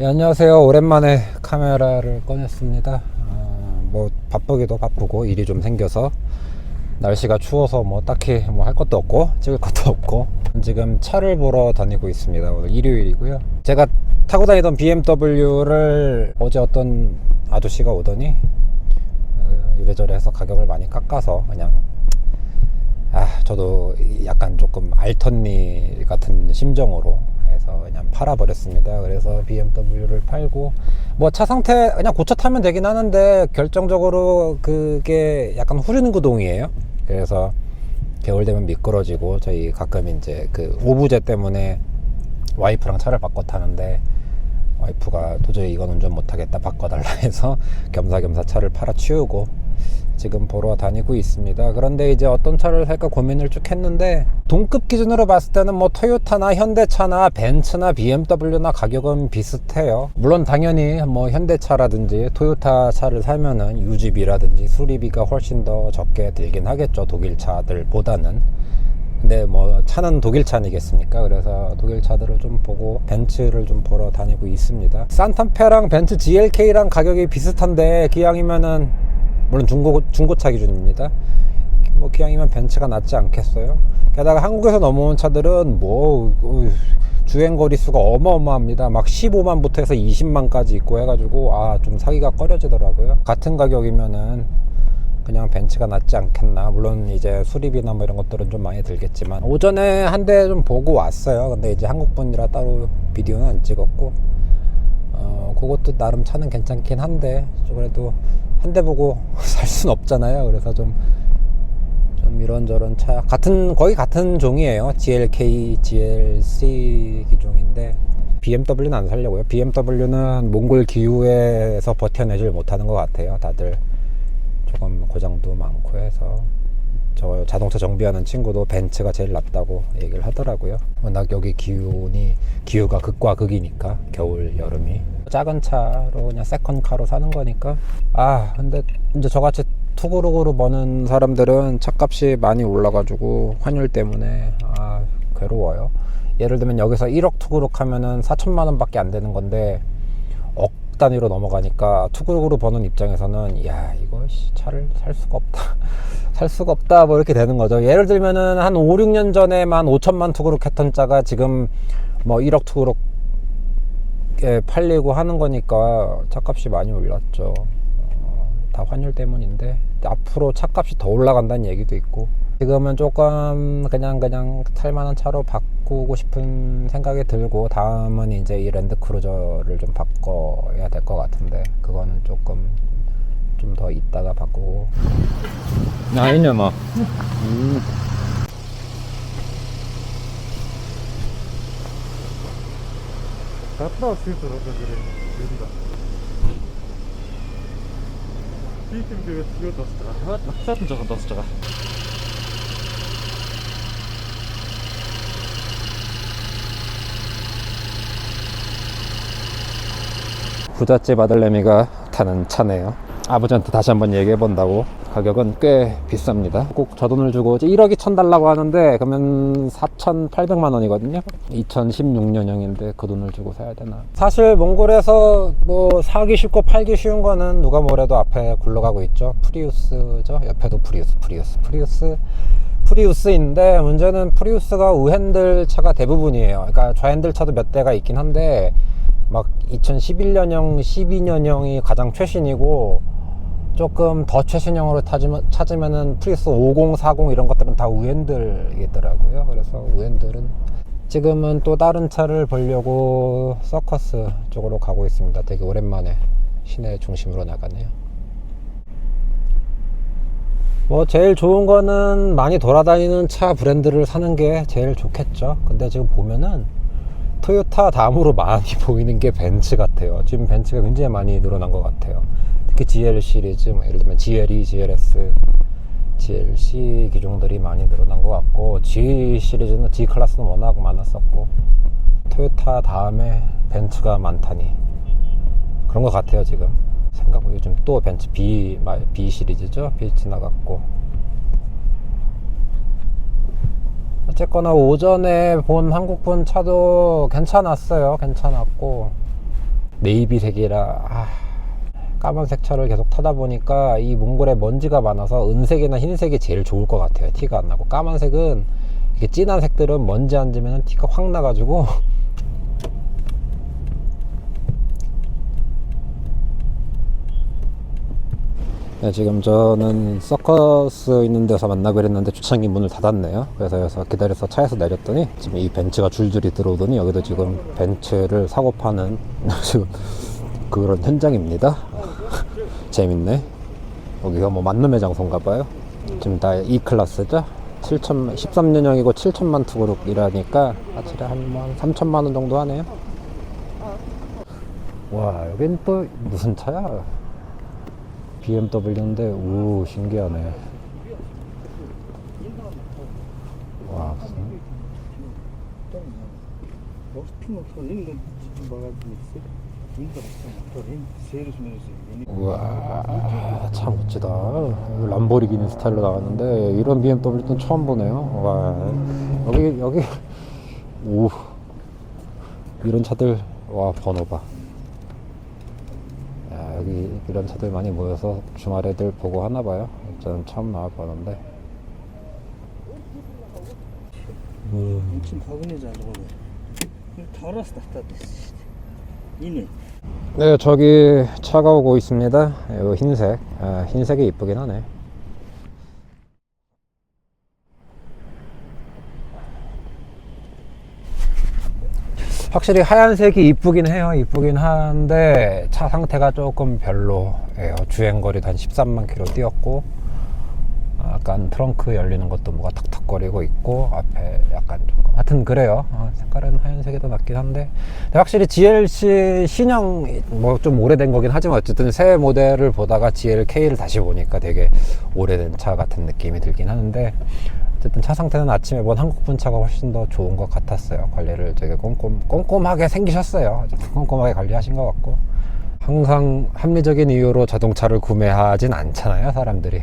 예, 안녕하세요. 오랜만에 카메라를 꺼냈습니다. 어, 뭐 바쁘기도 바쁘고 일이 좀 생겨서 날씨가 추워서 뭐 딱히 뭐 할 것도 없고 찍을 것도 없고 지금 차를 보러 다니고 있습니다. 오늘 일요일이고요. 제가 타고 다니던 BMW를 어제 어떤 아저씨가 오더니 어, 이래저래 해서 가격을 많이 깎아서 그냥 아 저도 약간 조금 알턴니 같은 심정으로 그냥 팔아버렸습니다. 그래서 BMW를 팔고 뭐 차 상태 그냥 고쳐 타면 되긴 하는데 결정적으로 그게 약간 후륜 구동이에요. 그래서 겨울 되면 미끄러지고 저희 가끔 이제 그 오부제 때문에 와이프랑 차를 바꿔 타는데 와이프가 도저히 이건 운전 못하겠다 바꿔달라 해서 겸사겸사 차를 팔아 치우고 지금 보러 다니고 있습니다. 그런데 이제 어떤 차를 살까 고민을 쭉 했는데 동급 기준으로 봤을 때는 뭐 토요타나 현대차나 벤츠나 BMW나 가격은 비슷해요. 물론 당연히 뭐 현대차라든지 토요타 차를 사면은 유지비라든지 수리비가 훨씬 더 적게 들긴 하겠죠. 독일 차들보다는. 근데 뭐 차는 독일 차 아니겠습니까? 그래서 독일 차들을 좀 보고 벤츠를 좀 보러 다니고 있습니다. 산타페랑 벤츠 GLK랑 가격이 비슷한데 기왕이면은 물론 중고 중고차 기준입니다. 뭐 기왕이면 벤츠가 낫지 않겠어요? 게다가 한국에서 넘어온 차들은 뭐 어휴, 주행 거리 수가 어마어마합니다. 막 15만부터 해서 20만까지 있고 해가지고 아 좀 사기가 꺼려지더라고요. 같은 가격이면은 그냥 벤츠가 낫지 않겠나. 물론 이제 수리비나 뭐 이런 것들은 좀 많이 들겠지만 오전에 한 대 좀 보고 왔어요. 근데 이제 한국 분이라 따로 비디오는 안 찍었고 어 그것도 나름 차는 괜찮긴 한데 좀 그래도 한 대 보고 살 순 없잖아요. 그래서 좀 좀 이런저런 차 같은 거의 같은 종이에요. GLK, GLC 기종인데 BMW는 안 살려고요. BMW는 몽골 기후에서 버텨내질 못하는 것 같아요. 다들 조금 고장도 많고 해서 저 자동차 정비하는 친구도 벤츠가 제일 낫다고 얘기를 하더라고요. 워낙 여기 기온이 기후가 극과 극이니까 겨울 여름이 작은 차로 그냥 세컨카로 사는 거니까 아 근데 이제 저같이 투구룩으로 버는 사람들은 차값이 많이 올라가지고 환율 때문에 아 괴로워요. 예를 들면 여기서 1억 투구룩 하면은 4천만 원밖에 안 되는 건데 억 단위로 넘어가니까 투구룩으로 버는 입장에서는 야 이거 씨, 차를 살 수가 없다. 살 수가 없다. 뭐 이렇게 되는 거죠. 예를 들면은 한 5, 6년 전에만 5천만 투구룩 했던 차가 지금 뭐 1억 투구룩에 팔리고 하는 거니까 차값이 많이 올랐죠. 어, 다 환율 때문인데. 앞으로 차값이 더 올라간다는 얘기도 있고 지금은 조금 그냥 그냥 탈만한 차로 바꾸고 싶은 생각이 들고 다음은 이제 이 랜드 크루저를 좀 바꿔야 될 것 같은데 그거는 조금 좀 더 있다가 바꾸고. 나 이놈아 뭐. 갔다 왔을 때 그래. 여기다 비팀 비가 죽였다 쓰다가 죽였다 쓰다가 부잣집 아들내미가 타는 차네요. 아버지한테 다시 한번 얘기해 본다고 가격은 꽤 비쌉니다. 꼭 저 돈을 주고 이제 1억이 천 달라고 하는데 그러면 4,800만 원이거든요. 2016년형인데 그 돈을 주고 사야 되나? 사실 몽골에서 뭐 사기 쉽고 팔기 쉬운 거는 누가 뭐래도 앞에 굴러가고 있죠. 프리우스죠. 옆에도 프리우스, 프리우스, 프리우스. 프리우스인데 문제는 프리우스가 우핸들 차가 대부분이에요. 그러니까 좌핸들 차도 몇 대가 있긴 한데 막 2011년형, 12년형이 가장 최신이고 조금 더 최신형으로 타지면, 찾으면은 프리우스 50, 40 이런 것들은 다 우핸들이더라고요. 그래서 우핸들은 지금은 또 다른 차를 보려고 서커스 쪽으로 가고 있습니다. 되게 오랜만에 시내 중심으로 나가네요. 뭐 제일 좋은 거는 많이 돌아다니는 차 브랜드를 사는 게 제일 좋겠죠. 근데 지금 보면은 토요타 다음으로 많이 보이는 게 벤츠 같아요. 지금 벤츠가 굉장히 많이 늘어난 것 같아요. 특히 GL 시리즈, 뭐 예를 들면 GLE, GLS, GLC 기종들이 많이 늘어난 것 같고 G 시리즈는 G 클래스는 워낙 많았었고 토요타 다음에 벤츠가 많다니 그런 것 같아요 지금 생각보다 요즘 또 벤츠 B, 마- B 시리즈죠 B 지나갔고 어쨌거나 오전에 본 한국분 차도 괜찮았어요. 괜찮았고. 네이비색이라 아, 까만색 차를 계속 타다 보니까 이 몽골에 먼지가 많아서 은색이나 흰색이 제일 좋을 것 같아요. 티가 안 나고. 까만색은 이게 진한 색들은 먼지 앉으면 티가 확 나가지고 네, 지금 저는 서커스 있는 데서 만나기로 했는데 주차장이 문을 닫았네요. 그래서 여기서 기다려서 차에서 내렸더니 지금 이 벤츠가 줄줄이 들어오더니 여기도 지금 벤츠를 사고 파는 지금 그런 현장입니다. 재밌네. 여기가 뭐 만남의 장소인가 봐요. 지금 다 E 클래스죠. 7천 13년형이고 7천만 투구룩이라니까 아치에 한뭐 3천만 원 정도 하네요. 와 여긴 또 무슨 차야? BMW인데 우 신기하네. 와 우와 참 멋지다. 람보르기니 스타일로 나왔는데 이런 BMW는 처음 보네요. 와 여기 여기 오 이런 차들 와 번호 봐. 야, 여기 이런 차들 많이 모여서 주말에들 보고 하나 봐요. 저는 처음 나와 보는데. 음. Yine. 네, 저기 차가 오고 있습니다. 이 흰색. 아, 흰색이 이쁘긴 하네. 확실히 하얀색이 이쁘긴 해요. 이쁘긴 한데 차 상태가 조금 별로예요. 주행 거리도 한 13만 킬로 뛰었고 약간 트렁크 열리는 것도 뭐가 탁탁거리고 있고 앞에 약간 조금 하여튼 그래요. 어, 색깔은 하얀색이 더 낫긴 한데 확실히 GLC 신형 뭐 좀 오래된 거긴 하지만 어쨌든 새 모델을 보다가 GLK를 다시 보니까 되게 오래된 차 같은 느낌이 들긴 하는데 어쨌든 차 상태는 아침에 본 한국분 차가 훨씬 더 좋은 것 같았어요. 관리를 되게 꼼꼼, 꼼꼼하게 생기셨어요. 꼼꼼하게 관리하신 것 같고. 항상 합리적인 이유로 자동차를 구매하진 않잖아요, 사람들이.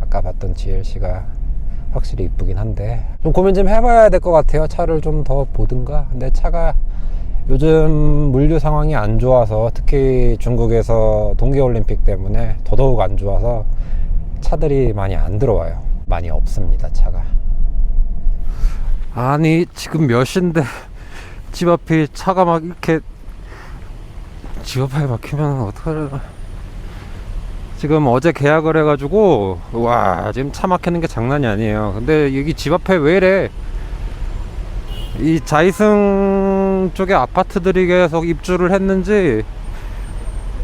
아까 봤던 GLC가 확실히 이쁘긴 한데 좀 고민 좀 해봐야 될 것 같아요. 차를 좀 더 보든가. 근데 차가 요즘 물류 상황이 안 좋아서 특히 중국에서 동계올림픽 때문에 더더욱 안 좋아서 차들이 많이 안 들어와요. 많이 없습니다, 차가. 아니, 지금 몇 시인데 집 앞에 차가 막 이렇게 집 앞에 막히면 어떡하려나. 지금 어제 계약을 해가지고 와 지금 차 막히는 게 장난이 아니에요 근데 여기 집 앞에 왜 이래 이 자이승 쪽에 아파트들이 계속 입주를 했는지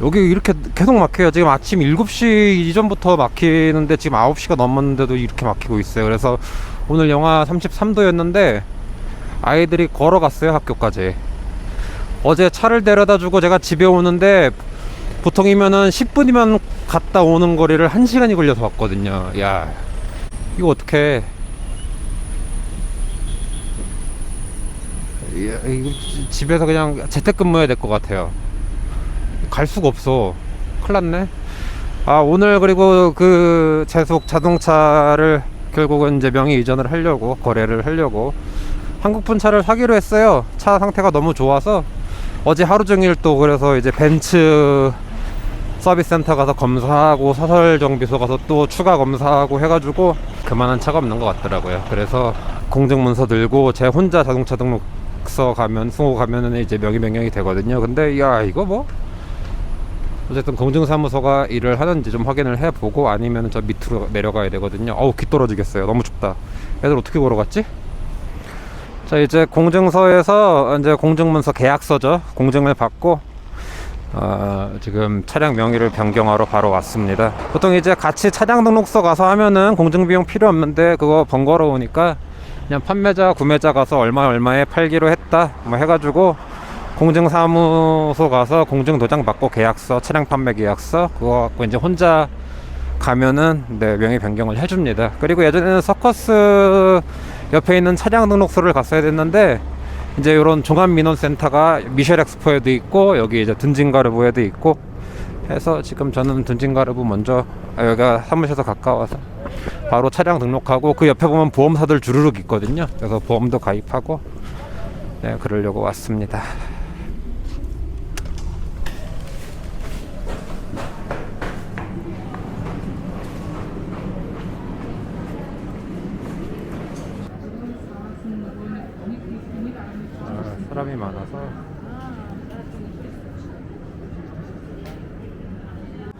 여기 이렇게 계속 막혀요 지금 아침 7시 이전부터 막히는데 지금 9시가 넘었는데도 이렇게 막히고 있어요 그래서 오늘 영하 33도였는데 아이들이 걸어갔어요 학교까지 어제 차를 데려다 주고 제가 집에 오는데 보통이면은 10분이면 갔다 오는 거리를 1시간이 걸려서 왔거든요. 야, 이거 어떻게? 집에서 그냥 재택근무 해야 될 것 같아요. 갈 수가 없어. 큰일 났네. 아, 오늘 그리고 그 재속 자동차를 결국은 이제 명의 이전을 하려고, 거래를 하려고 한국분 차를 사기로 했어요. 차 상태가 너무 좋아서 어제 하루 종일 또 그래서 이제 벤츠 서비스 센터 가서 검사하고 사설 정비소 가서 또 추가 검사하고 해가지고 그만한 차가 없는 것 같더라고요. 그래서 공증 문서 들고 제 혼자 자동차 등록서 가면 승호 가면은 이제 명의 변경이 되거든요. 근데 야 이거 뭐 어쨌든 공증사무소가 일을 하는지 좀 확인을 해보고 아니면 저 밑으로 내려가야 되거든요. 어우 귀 떨어지겠어요. 너무 춥다. 애들 어떻게 걸어갔지? 자 이제 공증서에서 이제 공증문서 계약서죠. 공증을 받고 어, 지금 차량 명의를 변경하러 바로 왔습니다. 보통 이제 같이 차량 등록서 가서 하면은 공증 비용 필요 없는데 그거 번거로우니까 그냥 판매자 구매자 가서 얼마 얼마에 팔기로 했다 뭐 해가지고 공증사무소 가서 공증 도장 받고 계약서 차량 판매 계약서 그거 갖고 이제 혼자 가면은 네 명의 변경을 해줍니다. 그리고 예전에는 서커스 옆에 있는 차량 등록소를 갔어야 됐는데 이제 이런 종합민원센터가 미셸 엑스포에도 있고 여기 이제 든진가르부에도 있고 해서 지금 저는 든진가르부 먼저 아, 여기가 사무실에서 가까워서 바로 차량 등록하고 그 옆에 보면 보험사들 주르륵 있거든요. 그래서 보험도 가입하고 네 그러려고 왔습니다. 사람이 많아서.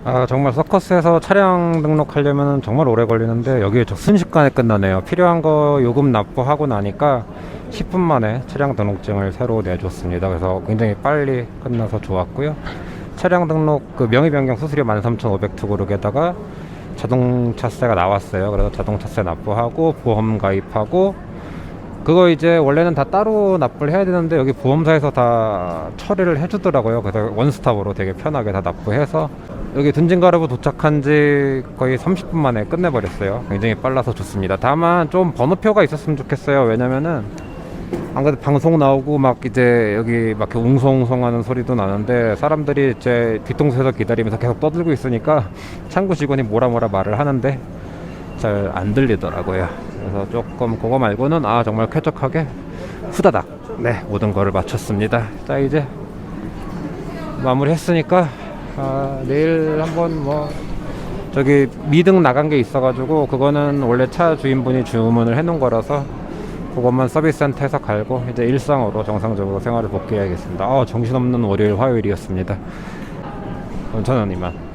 아 정말 서커스에서 차량 등록하려면 정말 오래 걸리는데 여기에 저 순식간에 끝나네요. 필요한 거 요금 납부하고 나니까 10분 만에 차량 등록증을 새로 내줬습니다. 그래서 굉장히 빨리 끝나서 좋았고요. 차량 등록 그 명의 변경 수수료 13,500투그룹에다가 자동차세가 나왔어요. 그래서 자동차세 납부하고 보험 가입하고 그거 이제 원래는 다 따로 납부를 해야 되는데 여기 보험사에서 다 처리를 해주더라고요. 그래서 원스톱으로 되게 편하게 다 납부해서 여기 둔진가르부 도착한 지 거의 30분 만에 끝내버렸어요. 굉장히 빨라서 좋습니다. 다만 좀 번호표가 있었으면 좋겠어요. 왜냐면은 안 그래도 방송 나오고 막 이제 여기 막 이렇게 웅성웅성하는 소리도 나는데 사람들이 제 뒤통수에서 기다리면서 계속 떠들고 있으니까 창구 직원이 뭐라 뭐라 말을 하는데 잘 안 들리더라고요. 그래서 조금 그거 말고는 아 정말 쾌적하게 후다닥 네 모든 거를 마쳤습니다. 자 이제 마무리했으니까 아, 내일 한번 뭐 저기 미등 나간 게 있어가지고 그거는 원래 차 주인분이 주문을 해놓은 거라서 그것만 서비스센터에서 갈고 이제 일상으로 정상적으로 생활을 복귀해야겠습니다. 아 정신없는 월요일 화요일이었습니다. 그럼 저는 이만.